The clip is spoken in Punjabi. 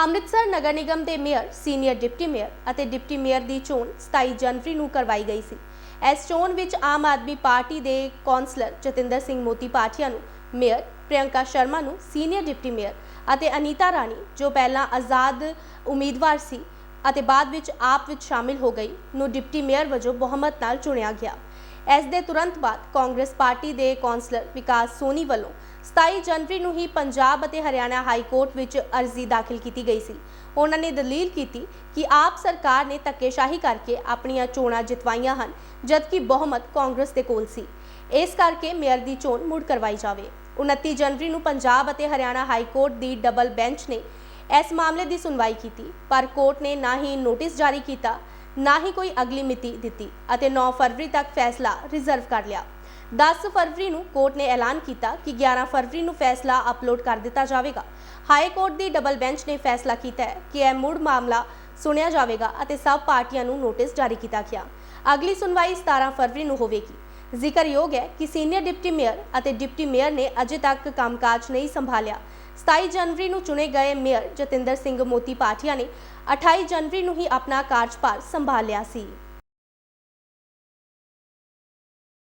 ਅੰਮ੍ਰਿਤਸਰ ਨਗਰ ਨਿਗਮ ਦੇ ਮੇਅਰ, ਸੀਨੀਅਰ ਡਿਪਟੀ ਮੇਅਰ ਅਤੇ ਡਿਪਟੀ ਮੇਅਰ ਦੀ ਚੋਣ 27 ਜਨਵਰੀ ਨੂੰ ਕਰਵਾਈ ਗਈ ਸੀ। ਇਸ ਚੋਣ ਵਿੱਚ ਆਮ ਆਦਮੀ ਪਾਰਟੀ ਦੇ ਕੌਂਸਲਰ ਜਤਿੰਦਰ ਸਿੰਘ ਮੋਤੀ ਪਾਠੀਆ ਨੂੰ ਮੇਅਰ, ਪ੍ਰਿਯੰਕਾ ਸ਼ਰਮਾ ਨੂੰ ਸੀਨੀਅਰ ਡਿਪਟੀ ਮੇਅਰ ਅਤੇ ਅਨੀਤਾ ਰਾਣੀ, ਜੋ ਪਹਿਲਾਂ ਆਜ਼ਾਦ ਉਮੀਦਵਾਰ ਸੀ ਅਤੇ ਬਾਅਦ ਵਿੱਚ ਆਪ ਵਿੱਚ ਸ਼ਾਮਿਲ ਹੋ ਗਈ, ਨੂੰ ਡਿਪਟੀ ਮੇਅਰ ਵਜੋਂ ਬਹੁਮਤ ਨਾਲ ਚੁਣਿਆ ਗਿਆ। ਇਸ ਦੇ ਤੁਰੰਤ ਬਾਅਦ ਕਾਂਗਰਸ ਪਾਰਟੀ ਦੇ ਕੌਂਸਲਰ ਵਿਕਾਸ ਸੋਨੀ ਵੱਲੋਂ 27 ਜਨਵਰੀ ਨੂੰ ਹੀ ਪੰਜਾਬ ਅਤੇ ਹਰਿਆਣਾ ਹਾਈ ਕੋਰਟ ਵਿੱਚ ਅਰਜ਼ੀ ਦਾਖਲ ਕੀਤੀ ਗਈ ਸੀ। ਉਹਨਾਂ ਨੇ ਦਲੀਲ ਕੀਤੀ ਕਿ ਆਪ ਸਰਕਾਰ ਨੇ ਧੱਕੇਸ਼ਾਹੀ ਕਰਕੇ ਆਪਣੀਆਂ ਚੋਣਾਂ ਜਿਤਵਾਈਆਂ ਹਨ, ਜਦਕਿ ਬਹੁਮਤ ਕਾਂਗਰਸ ਦੇ ਕੋਲ ਸੀ। ਇਸ ਕਰਕੇ ਮੇਅਰ ਦੀ ਚੋਣ ਮੁੜ ਕਰਵਾਈ ਜਾਵੇ। 29 ਜਨਵਰੀ ਨੂੰ ਪੰਜਾਬ ਅਤੇ ਹਰਿਆਣਾ ਹਾਈ ਕੋਰਟ ਦੀ ਡਬਲ ਬੈਂਚ ਨੇ ਇਸ ਮਾਮਲੇ ਦੀ ਸੁਣਵਾਈ ਕੀਤੀ, ਪਰ ਕੋਰਟ ਨੇ ਨਾ ਹੀ ਨੋਟਿਸ ਜਾਰੀ ਕੀਤਾ, ਨਾ ਹੀ ਕੋਈ ਅਗਲੀ ਮਿਤੀ ਦਿੱਤੀ ਅਤੇ 9 ਫਰਵਰੀ ਤੱਕ ਫੈਸਲਾ ਰਿਜ਼ਰਵ ਕਰ ਲਿਆ। 10 ਫਰਵਰੀ ਨੂੰ ਕੋਰਟ ਨੇ ਐਲਾਨ ਕੀਤਾ ਕਿ 11 ਫਰਵਰੀ ਨੂੰ ਫੈਸਲਾ ਅਪਲੋਡ ਕਰ ਦਿੱਤਾ ਜਾਵੇਗਾ। ਹਾਈ ਕੋਰਟ ਦੀ ਡਬਲ ਬੈਂਚ ਨੇ ਫੈਸਲਾ ਕੀਤਾ ਹੈ ਕਿ ਇਹ ਮੁੜ ਮਾਮਲਾ ਸੁਣਿਆ ਜਾਵੇਗਾ ਅਤੇ ਸਭ ਪਾਰਟੀਆਂ ਨੂੰ ਨੋਟਿਸ ਜਾਰੀ ਕੀਤਾ ਗਿਆ। ਅਗਲੀ ਸੁਣਵਾਈ 17 ਫਰਵਰੀ ਨੂੰ ਹੋਵੇਗੀ। ਜ਼ਿਕਰਯੋਗ ਹੈ ਕਿ ਸੀਨੀਅਰ ਡਿਪਟੀ ਮੇਅਰ ਅਤੇ ਡਿਪਟੀ ਮੇਅਰ ਨੇ ਅਜੇ ਤੱਕ ਕੰਮਕਾਜ ਨਹੀਂ ਸੰਭਾਲਿਆ। 27 ਜਨਵਰੀ ਨੂੰ ਚੁਣੇ ਗਏ ਮੇਅਰ ਜਤਿੰਦਰ ਸਿੰਘ ਮੋਤੀ ਪਾਠੀਆ ਨੇ 28 ਜਨਵਰੀ ਨੂੰ ਹੀ ਆਪਣਾ ਕਾਰਜਭਾਰ ਸੰਭਾਲਿਆ ਸੀ।